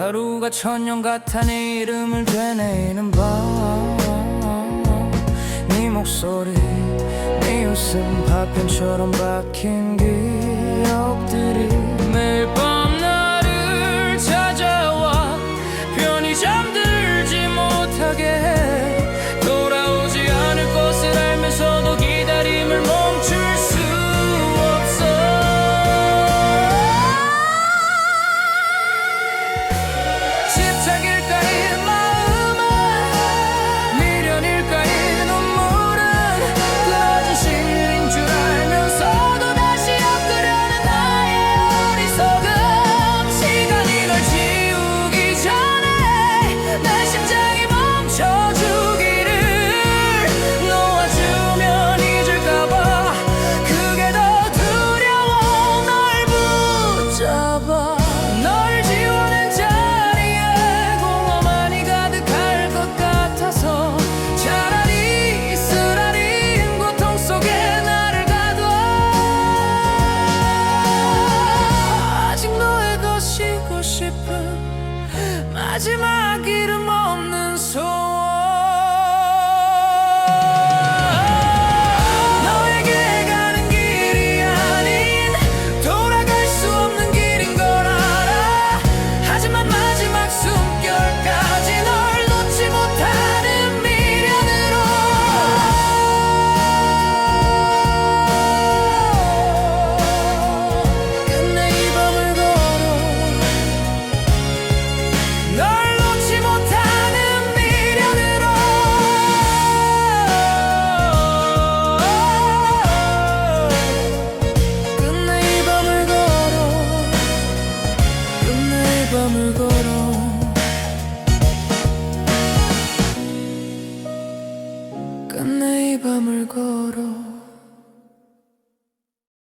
하루가 천년 같아 네 이름을 되뇌이는 밤네 목소리 네 웃음 파편처럼 박힌 기억들이 매일 밤 나를 찾아와. 편히 잠들지 못하게 마지막 이름 걸어. 끝내 이 밤을 걸어.